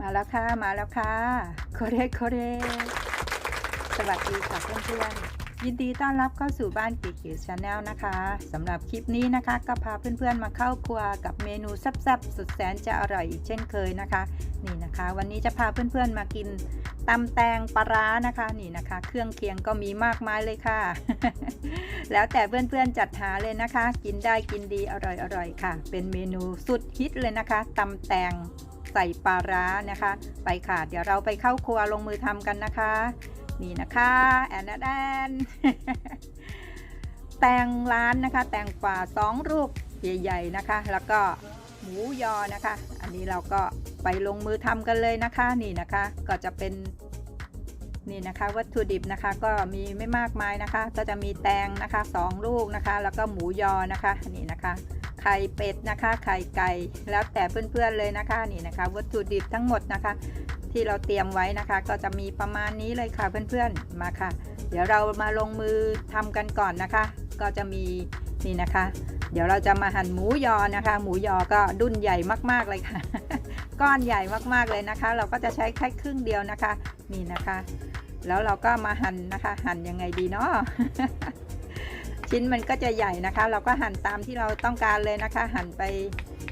มาแล้วค่ะ มาแล้วค่ะโคเรโคเรสวัสดีค่ะเพื่อนๆยินดีต้อนรับเข้าสู่บ้านเก๋ๆชาแนลนะคะสำหรับคลิปนี้นะคะ ก็พาเพื่อนๆมาเข้าครัวกับเมนูแซ่บๆสุดแสนจะอร่อยอีกเช่นเคยนะคะ นี่นะคะ วันนี้จะพาเพื่อนๆมากินตำแตงปลาร้านะคะนี่นะคะ เครื่องเคียงก็มีมากมายเลยค่ะ แล้วแต่เพื่อนๆจัดหาเลยนะคะ กินได้กินดีอร่อยๆค่ะ เป็นเมนูสุดฮิตเลยนะคะตำแตง ใส่ปลาร้านะคะ ไปค่ะ เดี๋ยวเราไปเข้าครัวลงมือทำกันนะคะ นี่นะคะแอนแอนแตงร้านนะคะ แตงกวาสองรูปใหญ่ๆนะคะ แล้วก็หมูยอนะคะ อันนี้เราก็ไปลงมือทำกันเลยนะคะ นี่นะคะ ก็จะเป็นนี่นะคะวัตถุดิบนะคะก็มีไม่มากมายนะคะ ก็จะมีแตงนะคะสองลูกนะคะ แล้วก็หมูยอนะคะนี่นะคะ ไข่เป็ดนะคะ ไข่ไก่แล้วแต่เพื่อนๆเลยนะคะนี่นะคะ วัตถุดิบทั้งหมดนะคะ ที่เราเตรียมไว้นะคะ ก็จะมีประมาณนี้เลยค่ะเพื่อนๆมาค่ะ เดี๋ยวเรามาลงมือทำกันก่อนนะคะ ก็จะมีนี่นะคะ เดี๋ยวเราจะมาหั่นหมูยอนะคะ หมูยอก็ดุนใหญ่มากๆเลยค่ะ ก้อนใหญ่มากๆเลยนะคะ เราก็จะใช้แค่ครึ่งเดียวนะคะนี่นะคะ แล้วเราก็มาหั่นนะคะ หั่นยังไงดีเนาะ ชิ้นมันก็จะใหญ่นะคะ เราก็หั่นตามที่เราต้องการเลยนะคะ หั่นไป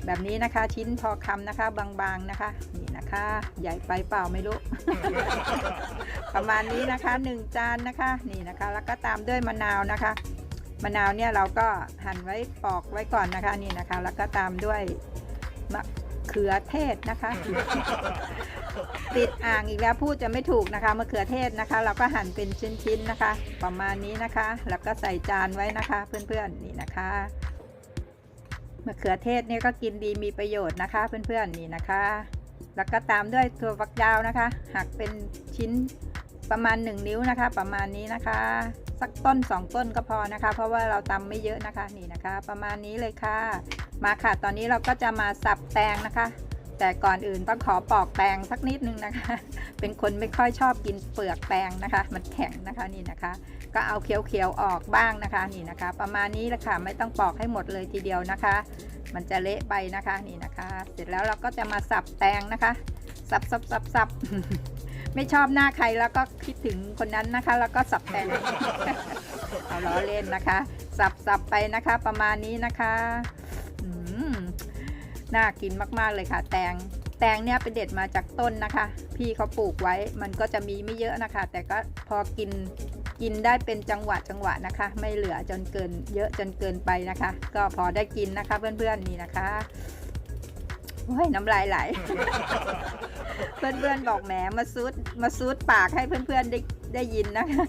แบบนี้นะคะ ชิ้นพอคำนะคะ บางๆนะคะ นี่นะคะ ใหญ่ไปเปล่าไม่รู้ ประมาณนี้นะคะหนึ่งจานนะคะนี่นะคะ แล้วก็ตามด้วยมะนาวนะคะมะนาวเนี่ยเราก็หั่นไว้ปอกไว้ก่อนนะคะนี่นะคะ แล้วก็ตามด้วยมะเขือเทศนะคะ ติดอ่างอีกแล้วพูดจะไม่ถูกนะคะมะเขือเทศนะคะ เราก็หั่นเป็นชิ้นๆนะคะ ประมาณนี้นะคะ แล้วก็ใส่จานไว้นะคะ เพื่อนๆนี่นะคะมะเขือเทศนี่ก็กินดีมีประโยชน์นะคะ เพื่อนๆนี่นะคะ แล้วก็ตามด้วยถั่วฝักยาวนะคะหักเป็นชิ้นประมาณ 1 นิ้วนะคะ ประมาณนี้นะคะ สักต้น 2 ต้นก็พอนะคะ เพราะว่าเราตำไม่เยอะนะคะนี่นะคะ ประมาณนี้เลยค่ะ มาค่ะตอนนี้เราก็จะมาสับแตงนะคะ แต่ก่อนอื่นต้องขอปอกแตงสักนิดนึงนะคะ เป็นคนไม่ค่อยชอบกินเปลือกแตงนะคะ มันแข็งนะคะนี่นะคะ ก็เอาเขียวๆออกบ้างนะคะนี่นะคะ ประมาณนี้แหละค่ะไม่ต้องปอกให้หมดเลยทีเดียวนะคะ มันจะเละไปนะคะนี่นะคะ เสร็จแล้วเราก็จะมาสับแตงนะคะ สับสับสับสับไม่ชอบหน้าใครแล้วก็คิดถึงคนนั้นนะคะ แล้วก็สับแตงเอาล้อเล่นนะคะ สับสับไปนะคะ ประมาณนี้นะคะ น่ากินมากๆเลยค่ะ แตง แตงเนี่ยเป็นเด็ดมาจากต้นนะคะ พี่เขาปลูกไว้มันก็จะมีไม่เยอะนะคะ แต่ก็พอกินกินได้เป็นจังหวะจังหวะนะคะ ไม่เหลือจนเกิน เยอะจนเกินไปนะคะ ก็พอได้กินนะคะ เพื่อนๆนี่นะคะโอ้ยน้ำลายไหล เพื่อนๆบอกแหมมาซูดมาซูดปากให้เพื่อนๆได้ ได้ยินนะคะ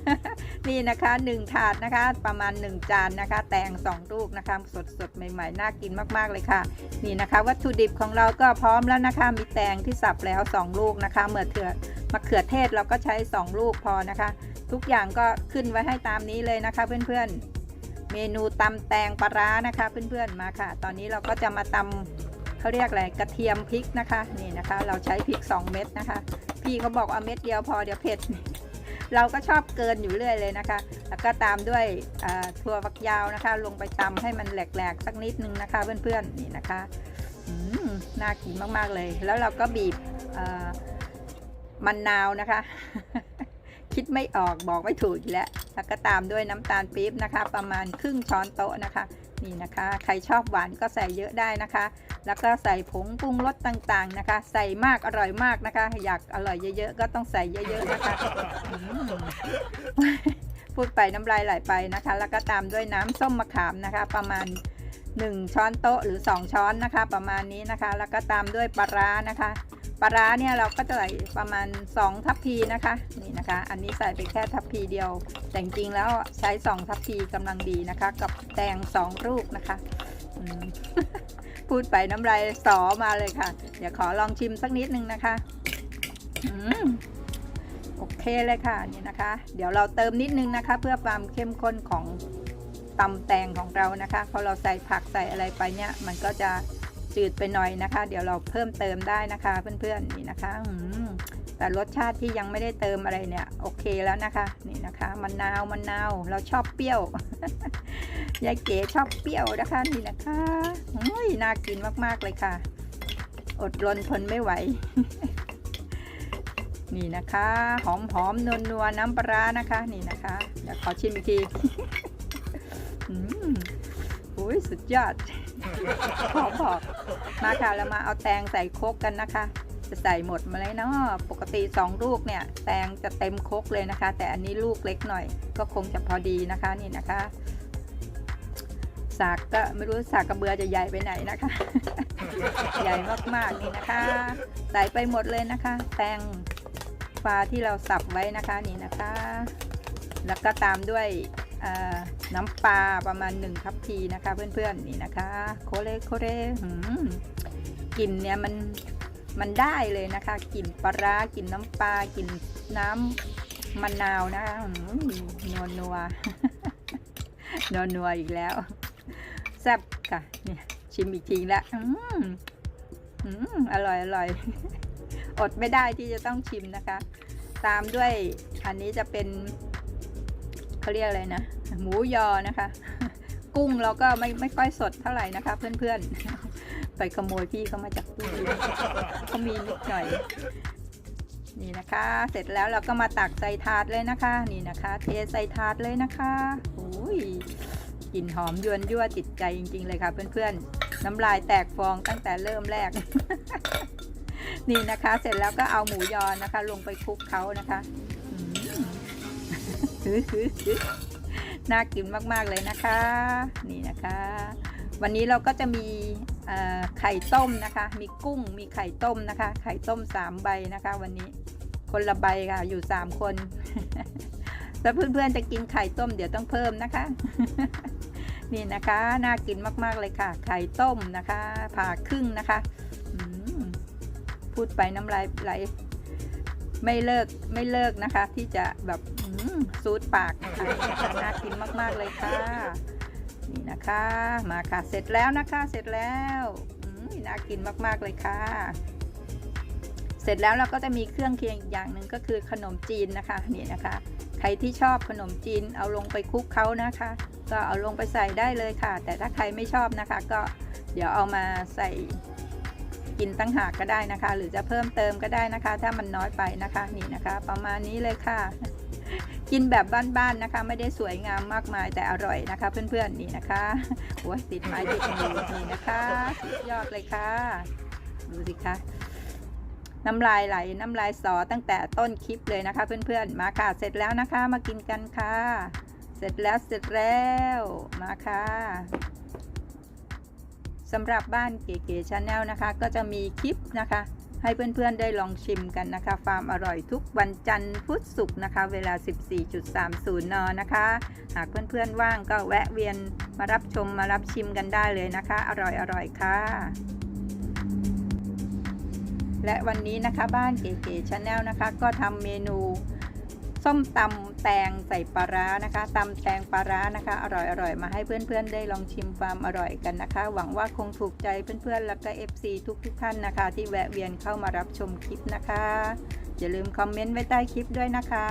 นี่นะคะหนึ่งถาดนะคะ ประมาณ 1 จานนะคะ แตงสองลูกนะคะ สดๆใหม่ๆ น่ากินมากๆเลยค่ะ นี่นะคะ วัตถุดิบของเราก็พร้อมแล้วนะคะ มีแตงที่สับแล้ว 2 ลูกนะคะเมื่อเถื่อมะเขือเทศเราก็ใช้ 2 ลูกพอนะคะ ทุกอย่างก็ขึ้นไว้ให้ตามนี้เลยนะคะ เพื่อนๆ เมนูตำแตงปลาร้านะคะ เพื่อนๆมาค่ะ ตอนนี้เราก็จะมาตำเขาเรียกอะไรกระเทียมพริกนะคะ นี่นะคะ เราใช้พริก 2 เม็ดนะคะ พี่เขาบอกเอาเม็ดเดียวพอเดี๋ยวเผ็ด เราก็ชอบเกินอยู่เรื่อยเลยนะคะ แล้วก็ตามด้วยถั่วฝักยาวนะคะ ลงไปตำให้มันแหลกๆสักนิดนึงนะคะ เพื่อนๆนี่นะคะน่ากินมากๆเลย แล้วเราก็บีบมันนาวนะคะ คิดไม่ออกบอกไม่ถูกอีกแล้วแล้วก็ตามด้วยน้ำตาลปี๊บนะคะ ประมาณครึ่งช้อนโต๊ะนะคะ นี่นะคะ ใครชอบหวานก็ใส่เยอะได้นะคะ แล้วก็ใส่ผงปรุงรสต่างๆนะคะ ใส่มากอร่อยมากนะคะ อยากอร่อยเยอะๆก็ต้องใส่เยอะๆนะคะพูดไปน้ำลายไหลไปนะคะ แล้วก็ตามด้วยน้ำส้มมะขามนะคะ ประมาณ 1 ช้อนโต๊ะหรือ 2 ช้อนนะคะ ประมาณนี้นะคะ แล้วก็ตามด้วยปลาร้านะคะ ปลาร้าเนี่ยเราก็จะใส่ประมาณ 2 ทัพพีนะคะนี่นะคะ อันนี้ใส่ไปแค่ทัพพีเดียว แต่จริงแล้วใช้ 2 ทัพพีกำลังดีนะคะ กับแตง2ลูกนะคะพูดไปน้ำลายสอมาเลยค่ะ เดี๋ยวขอลองชิมสักนิดนึงนะคะอโอเคเลยค่ะนี่นะคะ เดี๋ยวเราเติมนิดนึงนะคะ เพื่อความเข้มข้นของตำแตงของเรานะคะพอเราใส่ผักใส่อะไรไปเนี่ย มันก็จะ จืดไปหน่อยนะคะ เดี๋ยวเราเพิ่มเติมได้นะคะเพื่อนๆนี่นะคะอืแต่รสชาติที่ยังไม่ได้เติมอะไรเนี่ยโอเคแล้วนะคะนี่นะคะมะนาวมะนาวเราชอบเปรี้ยวยายเก๋ชอบเปรี้ยวนะคะนี่นะคะอุ้ยน่ากินมากๆเลยค่ะ อดรนทนไม่ไหว นี่นะคะ หอมหอมนวลนัวๆน้ำปลาร้านะคะ นี่นะคะ เดี๋ยวขอชิมอีกที อืมโอ้ยสุดยอด ขอบอก มาค่ะเรามาเอาแตงใส่โครกกันนะคะ จะใส่หมดมาเลยเนาะปกติสองลูกเนี่ย แตงจะเต็มโครกเลยนะคะ แต่อันนี้ลูกเล็กหน่อย ก็คงจะพอดีนะคะนี่นะคะ สากก็ไม่รู้สากกระเบือจะใหญ่ไปไหนนะคะ ใหญ่มากๆนี่นะคะ ใส่ไปหมดเลยนะคะ แตงปลาที่เราสับไว้นะคะนี่นะคะ แล้วก็ตามด้วย น้ำปลาประมาณ1ทัพพีนะคะเพื่อนๆนี่นะคะ โคเลโคเลหืมกลิ่นเนี่ยมันมันได้เลยนะคะกลิ่นปลาร้ากลิ่นน้ำปลากลิ่นน้ำมะนาวนะคะนัวนัวนัวนัวอีกแล้วแซ่บค่ะเนี่ยชิมอีกทีละอืมอืมอร่อยอร่อยอดไม่ได้ที่จะต้องชิมนะคะ ตามด้วยอันนี้จะเป็น เขาเรียกอะไรนะ หมูยอนะคะ กุ้งเราก็ไม่ไม่ค่อยสดเท่าไหร่นะคะ เพื่อนๆ ไปขโมยพี่เขามาจากตู้เย็นเขามีนิดหน่อย นี่นะคะ เสร็จแล้วเราก็มาตักใส่ถาดเลยนะคะ นี่นะคะ เทใส่ถาดเลยนะคะโอ้ยกลิ่นหอมยวนยั่วติดใจจริง ๆ เลยค่ะ เพื่อนๆ น้ำลายแตกฟองตั้งแต่เริ่มแรก นี่นะคะ เสร็จแล้วก็เอาหมูยอนะคะ ลงไปคลุกเขานะคะอืม น่ากินมากๆเลยนะคะ นี่นะคะ วันนี้เราก็จะมีไข่ต้มนะคะ มีกุ้ง มีไข่ต้มนะคะ ไข่ต้มสามใบนะคะ วันนี้คนละใบค่ะ อยู่สามคนถ้าเพื่อนๆจะกินไข่ต้มเดี๋ยวต้องเพิ่มนะคะ นี่นะคะ น่ากินมากๆเลยค่ะ ไข่ต้มนะคะ ผ่าครึ่งนะคะพูดไปน้ำลายไหลไม่เลิกไม่เลิกนะคะ ที่จะแบบ ซูดปากนะคะนี่นะน่ากินมากๆเลยค่ะ นี่นะคะ มาค่ะ เสร็จแล้วนะคะ เสร็จแล้วน่ากินมากๆเลยค่ะ เสร็จแล้วเราก็จะมีเครื่องเคียงอีกอย่างหนึ่งก็คือขนมจีนนะคะ นี่นะคะ ใครที่ชอบขนมจีนเอาลงไปคลุกเขานะคะ ก็เอาลงไปใส่ได้เลยค่ะ แต่ถ้าใครไม่ชอบนะคะ ก็เดี๋ยวเอามาใส่กินตั้งหากก็ได้นะคะ หรือจะเพิ่มเติมก็ได้นะคะ ถ้ามันน้อยไปนะคะนี่นะคะ ประมาณนี้เลยค่ะ กินแบบบ้านๆนะคะ ไม่ได้สวยงามมากมายแต่อร่อยนะคะ เพื่อนๆนี่นะคะโอ้ยติดไม้ติดมือนี่นะคะสุดยอดเลยค่ะ ดูสิคะน้ำลายไหลน้ำลายสอตั้งแต่ต้นคลิปเลยนะคะ เพื่อนๆมาค่ะเสร็จแล้วนะคะ มากินกันค่ะ เสร็จแล้วเสร็จแล้วมาค่ะสำหรับบ้านเก๋ๆชาแนลนะคะ ก็จะมีคลิปนะคะ ให้เพื่อนๆได้ลองชิมกันนะคะฟาร์มอร่อยทุกวันจันทร์พุธศุกร์นะคะ เวลา 14.30 น นะคะ หากเพื่อนๆว่างก็แวะเวียนมารับชมมารับชิมกันได้เลยนะคะ อร่อยอร่อยค่ะ และวันนี้นะคะบ้านเก๋ๆชาแนลนะคะ ก็ทำเมนู ส้มตำแตงใส่ปลาร้านะคะตำแตงปลาร้านะคะ อร่อยอร่อยมาให้เพื่อนๆ ได้ลองชิมความอร่อยกันนะคะ หวังว่าคงถูกใจเพื่อนๆ แล้วก็ FC ทุกๆทท่านนะคะ ที่แวะเวียนเข้ามารับชมคลิปนะคะ อย่าลืมคอมเมนต์ไว้ใต้คลิปด้วยนะคะ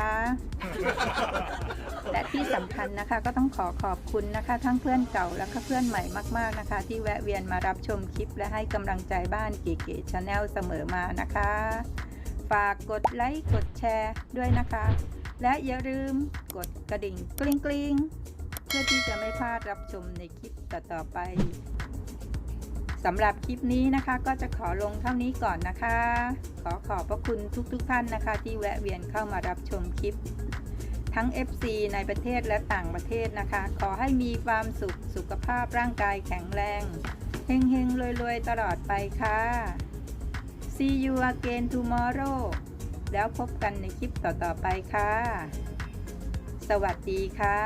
และที่สำคัญนะคะก็ต้องขอขอบคุณนะคะ ทั้งเพื่อนเก่าและก็เพื่อนใหม่มากๆนะคะ ที่แวะเวียนมารับชมคลิป และให้กำลังใจบ้านเก๋ๆชาแนลเสมอมานะคะฝากกดไลค์กดแชร์ด้วยนะคะ และอย่าลืมกดกระดิ่งกริ๊งกริงเพื่อที่จะไม่พลาดรับชมในคลิปต่อๆไปสำหรับคลิปนี้นะคะก็จะขอลงเท่านี้ก่อนนะคะ ขอขอบพระคุณทุกๆทท่านนะคะ ที่แวะเวียนเข้ามารับชมคลิป ทั้ง FC ในประเทศและต่างประเทศนะคะ ขอให้มีความสุขสุขภาพร่างกายแข็งแรงเฮงเฮงรวยรวยๆ ตลอดไปค่ะ See you again tomorrow แล้วพบกันในคลิปต่อๆไปค่ะ สวัสดีค่ะ